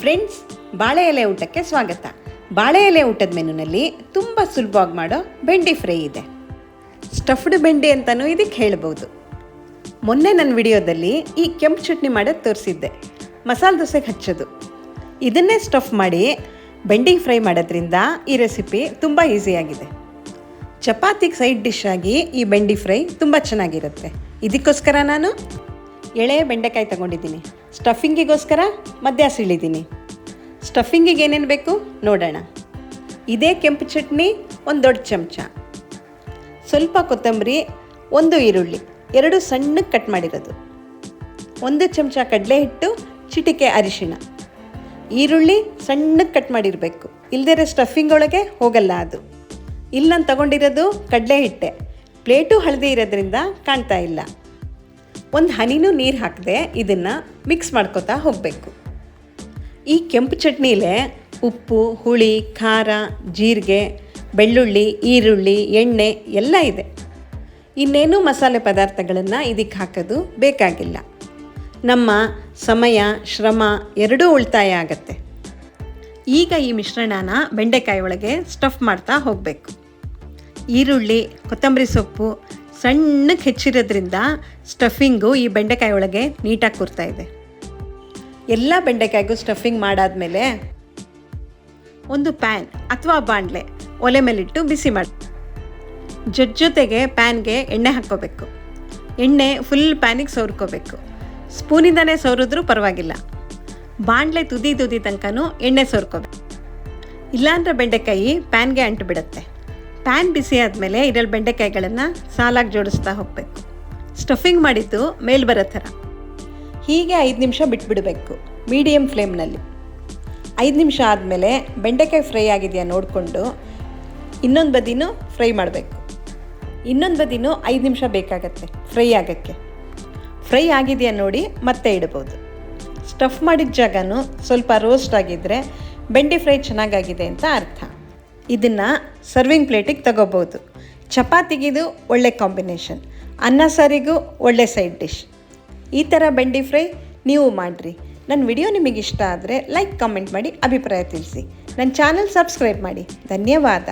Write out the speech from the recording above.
Friends, ಬಾಳೆ ಎಲೆ ಊಟಕ್ಕೆ ಸ್ವಾಗತ. ಬಾಳೆ ಎಲೆ ಊಟದ ಮೆನುನಲ್ಲಿ ತುಂಬ ಸುಲಭವಾಗಿ ಮಾಡೋ ಬೆಂಡಿ ಫ್ರೈ ಇದೆ. ಸ್ಟಫ್ಡ್ ಬೆಂಡಿ ಅಂತಲೂ ಇದಕ್ಕೆ ಹೇಳ್ಬೋದು. ಮೊನ್ನೆ ನನ್ನ ವಿಡಿಯೋದಲ್ಲಿ ಈ ಕೆಂಪು ಚಟ್ನಿ ಮಾಡೋದು ತೋರಿಸಿದ್ದೆ. ಮಸಾಲೆ ದೋಸೆಗೆ ಹಚ್ಚೋದು. ಇದನ್ನೇ ಸ್ಟಫ್ ಮಾಡಿ ಬೆಂಡಿ ಫ್ರೈ ಮಾಡೋದ್ರಿಂದ ಈ ರೆಸಿಪಿ ತುಂಬ ಈಸಿಯಾಗಿದೆ. ಚಪಾತಿಗೆ ಸೈಡ್ ಡಿಶ್ ಆಗಿ ಈ ಬೆಂಡಿ ಫ್ರೈ ತುಂಬ ಚೆನ್ನಾಗಿರುತ್ತೆ. ಇದಕ್ಕೋಸ್ಕರ ನಾನು ಎಳೆ ಬೆಂಡೆಕಾಯಿ ತಗೊಂಡಿದ್ದೀನಿ. ಸ್ಟಫಿಂಗಿಗೋಸ್ಕರ ಮಧ್ಯ ಸಿಳಿದ್ದೀನಿ. ಸ್ಟಫಿಂಗಿಗೆ ಏನೇನು ಬೇಕು ನೋಡೋಣ. ಇದೇ ಕೆಂಪು ಚಟ್ನಿ, ಒಂದು ದೊಡ್ಡ ಚಮಚ. ಸ್ವಲ್ಪ ಕೊತ್ತಂಬರಿ, ಒಂದು ಈರುಳ್ಳಿ, ಎರಡು ಸಣ್ಣಕ್ಕೆ ಕಟ್ ಮಾಡಿರೋದು. ಒಂದು ಚಮಚ ಕಡಲೆ ಹಿಟ್ಟು ಚಿಟಿಕೆ ಅರಿಶಿಣ. ಈರುಳ್ಳಿ ಸಣ್ಣಕ್ಕೆ ಕಟ್ ಮಾಡಿರಬೇಕು. ಇಲ್ದಿರ ಸ್ಟಫಿಂಗ್ ಒಳಗೆ ಹೋಗಲ್ಲ ಅದು. ಇಲ್ಲಿ ನಾನು ತಗೊಂಡಿರೋದು ಕಡಲೆ ಹಿಟ್ಟೆ ಪ್ಲೇಟು ಹಳದಿ ಇರೋದ್ರಿಂದ ಕಾಣ್ತಾ ಇಲ್ಲ. ಒಂದು ಹನಿನೂ ನೀರು ಹಾಕದೆ ಇದನ್ನು ಮಿಕ್ಸ್ ಮಾಡ್ಕೋತಾ ಹೋಗಬೇಕು. ಈ ಕೆಂಪು ಚಟ್ನಿಲೇ ಉಪ್ಪು, ಹುಳಿ, ಖಾರ, ಜೀರಿಗೆ, ಬೆಳ್ಳುಳ್ಳಿ, ಈರುಳ್ಳಿ, ಎಣ್ಣೆ ಎಲ್ಲ ಇದೆ. ಇನ್ನೇನು ಮಸಾಲೆ ಪದಾರ್ಥಗಳನ್ನು ಇದಕ್ಕೆ ಹಾಕೋದು ಬೇಕಾಗಿಲ್ಲ. ನಮ್ಮ ಸಮಯ, ಶ್ರಮ ಎರಡೂ ಉಳಿತಾಯ ಆಗತ್ತೆ. ಈಗ ಈ ಮಿಶ್ರಣನ ಬೆಂಡೆಕಾಯಿ ಒಳಗೆ ಸ್ಟಫ್ ಮಾಡ್ತಾ ಹೋಗಬೇಕು. ಈರುಳ್ಳಿ, ಕೊತ್ತಂಬರಿ ಸೊಪ್ಪು ಸಣ್ಣಕ್ಕೆ ಹೆಚ್ಚಿರೋದ್ರಿಂದ ಸ್ಟಫಿಂಗು ಈ ಬೆಂಡೆಕಾಯಿ ಒಳಗೆ ನೀಟಾಗಿ ಕೂರ್ತಾ ಇದೆ. ಎಲ್ಲ ಬೆಂಡೆಕಾಯಿಗೂ ಸ್ಟಫಿಂಗ್ ಮಾಡಾದಮೇಲೆ ಒಂದು ಪ್ಯಾನ್ ಅಥವಾ ಬಾಣಲೆ ಒಲೆ ಮೇಲಿಟ್ಟು ಬಿಸಿ ಮಾಡಿ ಜೊತೆ ಜೊತೆಗೆ ಪ್ಯಾನ್ಗೆ ಎಣ್ಣೆ ಹಾಕ್ಕೋಬೇಕು. ಎಣ್ಣೆ ಫುಲ್ ಪ್ಯಾನಿಗೆ ಸೋರ್ಕೋಬೇಕು. ಸ್ಪೂನಿಂದನೇ ಸೋರಿದ್ರೂ ಪರವಾಗಿಲ್ಲ. ಬಾಣಲೆ ತುದಿ ತುದಿ ತನಕನೂ ಎಣ್ಣೆ ಸೋರ್ಕೋಬೇಕು. ಇಲ್ಲಾಂದ್ರೆ ಬೆಂಡೆಕಾಯಿ ಪ್ಯಾನ್ಗೆ ಅಂಟು ಬಿಡುತ್ತೆ ಪ್ಯಾನ್ ಬಿಸಿ ಆದಮೇಲೆ ಇದರಲ್ಲಿ ಬೆಂಡೆಕಾಯಿಗಳನ್ನು ಸಾಲಾಗಿ ಜೋಡಿಸ್ತಾ ಹೋಗಬೇಕು. ಸ್ಟಫಿಂಗ್ ಮಾಡಿದ್ದು ಮೇಲ್ ಬರೋ ಥರ. ಹೀಗೆ ಐದು ನಿಮಿಷ ಬಿಟ್ಬಿಡಬೇಕು ಮೀಡಿಯಮ್ ಫ್ಲೇಮ್ನಲ್ಲಿ. ಐದು ನಿಮಿಷ ಆದಮೇಲೆ ಬೆಂಡೆಕಾಯಿ ಫ್ರೈ ಆಗಿದೆಯಾ ನೋಡಿಕೊಂಡು ಇನ್ನೊಂದು ಬದಿನೂ ಫ್ರೈ ಮಾಡಬೇಕು. ಇನ್ನೊಂದು ಬದಿನೂ ಐದು ನಿಮಿಷ ಬೇಕಾಗತ್ತೆ ಫ್ರೈ ಆಗೋಕ್ಕೆ. ಫ್ರೈ ಆಗಿದೆಯಾ ನೋಡಿ ಮತ್ತೆ ಇಡ್ಬೋದು. ಸ್ಟಫ್ ಮಾಡಿದ ಜಾಗನೂ ಸ್ವಲ್ಪ ರೋಸ್ಟ್ ಆಗಿದ್ದರೆ ಬೆಂಡೆ ಫ್ರೈ ಚೆನ್ನಾಗಾಗಿದೆ ಅಂತ ಅರ್ಥ. ಇದನ್ನು ಸರ್ವಿಂಗ್ ಪ್ಲೇಟಿಗೆ ತಗೋಬೋದು ಚಪಾತಿಗಿದು ಒಳ್ಳೆ ಕಾಂಬಿನೇಷನ್ ಅನ್ನ ಸಾರಿಗೂ ಒಳ್ಳೆ ಸೈಡ್ ಡಿಶ್ ಈ ಥರ ಬೆಂಡಿ ಫ್ರೈ ನೀವು ಮಾಡಿರಿ. ನನ್ನ ವಿಡಿಯೋ ನಿಮಗೆ ಇಷ್ಟ ಆದರೆ ಲೈಕ್ ಕಮೆಂಟ್ ಮಾಡಿ ಅಭಿಪ್ರಾಯ ತಿಳಿಸಿ. ನನ್ನ ಚಾನಲ್ ಸಬ್ಸ್ಕ್ರೈಬ್ ಮಾಡಿ. ಧನ್ಯವಾದ.